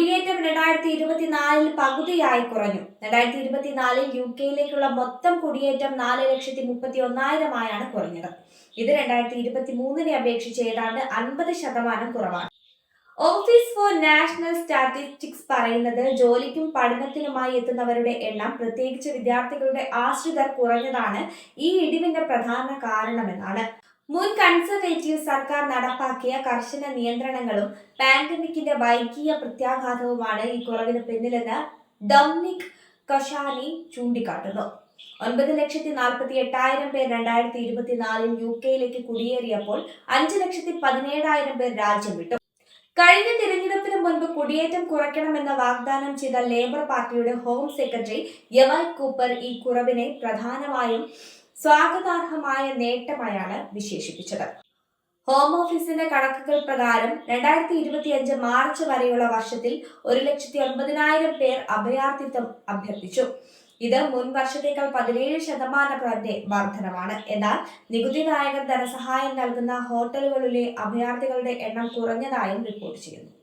കുടിയേറ്റം രണ്ടായിരത്തി ഇരുപത്തിനാലിൽ പകുതിയായി കുറഞ്ഞു. രണ്ടായിരത്തി ഇരുപത്തിനാലിൽ യു കെയിലേക്കുള്ള മൊത്തം കുടിയേറ്റം നാല് ലക്ഷത്തി മുപ്പത്തി ഒന്നായിരമായാണ് കുറഞ്ഞത്. ഇത് രണ്ടായിരത്തി ഇരുപത്തി മൂന്നിനെ അപേക്ഷിച്ച് ഏതാണ്ട് അൻപത് ശതമാനം കുറവാണ്. ഓഫീസ് ഫോർ നാഷണൽ സ്റ്റാറ്റിസ്റ്റിക്സ് പറയുന്നത് ജോലിക്കും പഠനത്തിനുമായി എത്തുന്നവരുടെ എണ്ണം പ്രത്യേകിച്ച് വിദ്യാർത്ഥികളുടെ ആശ്രിതർ കുറഞ്ഞതാണ് ഈ ഇടിവിന്റെ പ്രധാന കാരണമെന്നാണ്. മുൻ കൺസർവേറ്റീവ് സർക്കാർ നടപ്പാക്കിയ കർശന നിയന്ത്രണങ്ങളും പാൻഡമിക്കിന്റെ വൈകിയ പ്രത്യാഘാതവുമാണ് ഈ കുറവിന് പിന്നിലെന്ന് ഡൊമിനിക് കഷാനി ചൂണ്ടിക്കാട്ടുന്നു. ഒൻപത് ലക്ഷത്തി നാൽപ്പത്തി എട്ടായിരം പേർ രണ്ടായിരത്തി ഇരുപത്തിനാലിൽ യു കെയിലേക്ക് കുടിയേറിയപ്പോൾ അഞ്ച് ലക്ഷത്തി പതിനേഴായിരം പേർ രാജ്യം വിട്ടു. കഴിഞ്ഞ തിരഞ്ഞെടുപ്പിന് മുൻപ് കുടിയേറ്റം കുറയ്ക്കണമെന്ന് വാഗ്ദാനം ചെയ്ത ലേബർ പാർട്ടിയുടെ ഹോം സെക്രട്ടറി യവൽ കൂപ്പർ ഈ കുറവിനെ പ്രധാനമായും സ്വാഗതാർഹമായ നേട്ടമായാണ് വിശേഷിപ്പിച്ചത്. ഹോം ഓഫീസിന്റെ കണക്കുകൾ പ്രകാരം രണ്ടായിരത്തി ഇരുപത്തിയഞ്ച് മാർച്ച് വരെയുള്ള വർഷത്തിൽ ഒരു ലക്ഷത്തി ഒൻപതിനായിരം പേർ അഭയാർത്ഥിത്വം അഭ്യർത്ഥിച്ചു. ഇത് മുൻ വർഷത്തേക്കാൾ പതിനേഴ് ശതമാനം വരെ വർധനമാണ്. എന്നാൽ നികുതിദായകർ ധനസഹായം നൽകുന്ന ഹോട്ടലുകളിലെ അഭയാർത്ഥികളുടെ എണ്ണം കുറഞ്ഞതായും റിപ്പോർട്ട് ചെയ്യുന്നു.